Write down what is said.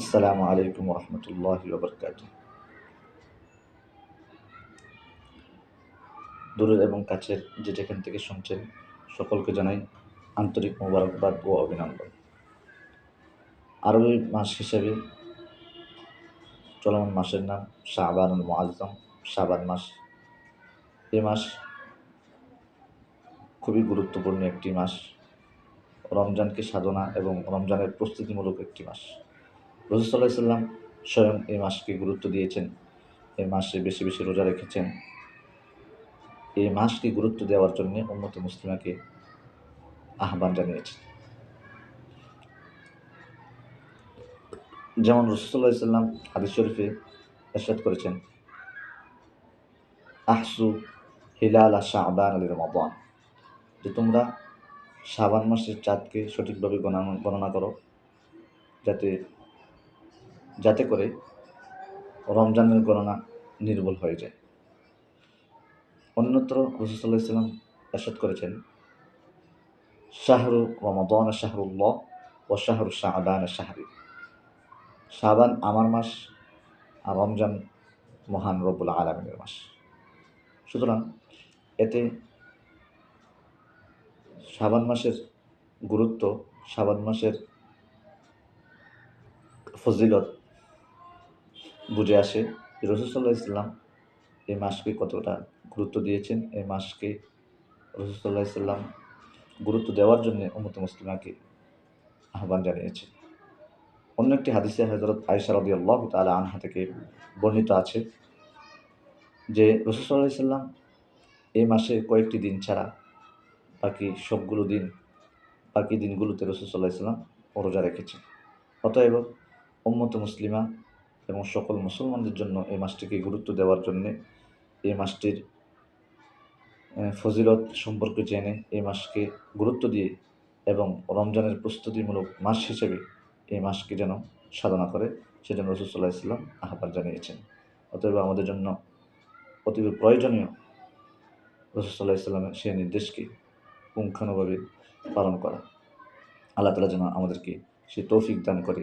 আসসালামু আলাইকুম রহমতুল্লাহ বরকাত দূরের এবং কাছের যে যেখান থেকে শুনছেন, সকলকে জানাই আন্তরিক মোবারকবাদ ও অভিনন্দন। আরবি মাস হিসেবে চলমান মাসের নাম শাহবানুল মুআজ্জম, শাবান মাস। এ মাস খুবই গুরুত্বপূর্ণ একটি মাস। রমজানকে সাধনা এবং রমজানের প্রস্তুতিমূলক একটি মাস। রসুল্লাহ সাল্লাম স্বয়ং এই মাসকে গুরুত্ব দিয়েছেন, এই মাসে বেশি বেশি রোজা রেখেছেন। এই মাসকে গুরুত্ব দেওয়ার জন্য উন্নত মুসলিমাকে আহ্বান জানিয়েছেন। যেমন রসুল্লাহ সাল্লাম হাদিস শরীফে এরশাদ করেছেন, আহসু হিলাল শাহবান আলী রমাবান যে তোমরা শাবান মাসের চাঁদকে সঠিকভাবে গণনা করো, যাতে যাতে করে রমজানের গণনা নির্ভুল হয়ে যায়। অন্যত্র রসুল্লাহ ইসলাম এরশাদ করেছেন, শাহরু রমাদান শাহরুল্লাহ ও শাহরু শাহবান শাহরি। শাহবান আমার মাস আর রমজান মহান রব্বুল আলমিনের মাস। সুতরাং এতে শাবান মাসের গুরুত্ব, শাবান মাসের ফজিলত বুঝে আসে রসুল্লাহ ইসলাম এই মাসকে কতটা গুরুত্ব দিয়েছেন, এই মাসকে রসুল্লাহ ইসলাম গুরুত্ব দেওয়ার জন্য উম্মত মুসলিমাকে আহ্বান জানিয়েছে। অন্য একটি হাদিসে হজরত আয়সা রদি আল্লাহ তালা আনহা থেকে বর্ণিত আছে যে রসুল্লাহ ইসলাম এই মাসে কয়েকটি দিন ছাড়া বাকি সবগুলো দিন, বাকি দিনগুলোতে রসুল্লাহ ইসলাম রোজা রেখেছে অতএব উম্মত মুসলিমা এবং সকল মুসলমানদের জন্য এই মাসটিকে গুরুত্ব দেওয়ার জন্যে এই মাসটির ফজিলত সম্পর্কে জেনে এই মাসকে গুরুত্ব দিয়ে এবং রমজানের প্রস্তুতিমূলক মাস হিসেবে এই মাসকে যেন সাধনা করে সেজন্য রসুল্লাহ ইসলাম আহ্বান জানিয়েছেন। অতএব আমাদের জন্য অতীব প্রয়োজনীয় রসুল্লাহ ইসলামের সেই নির্দেশকে পুঙ্খানুভাবে পালন করা। আল্লাহ তালা যেন আমাদেরকে সে তৌফিক দান করে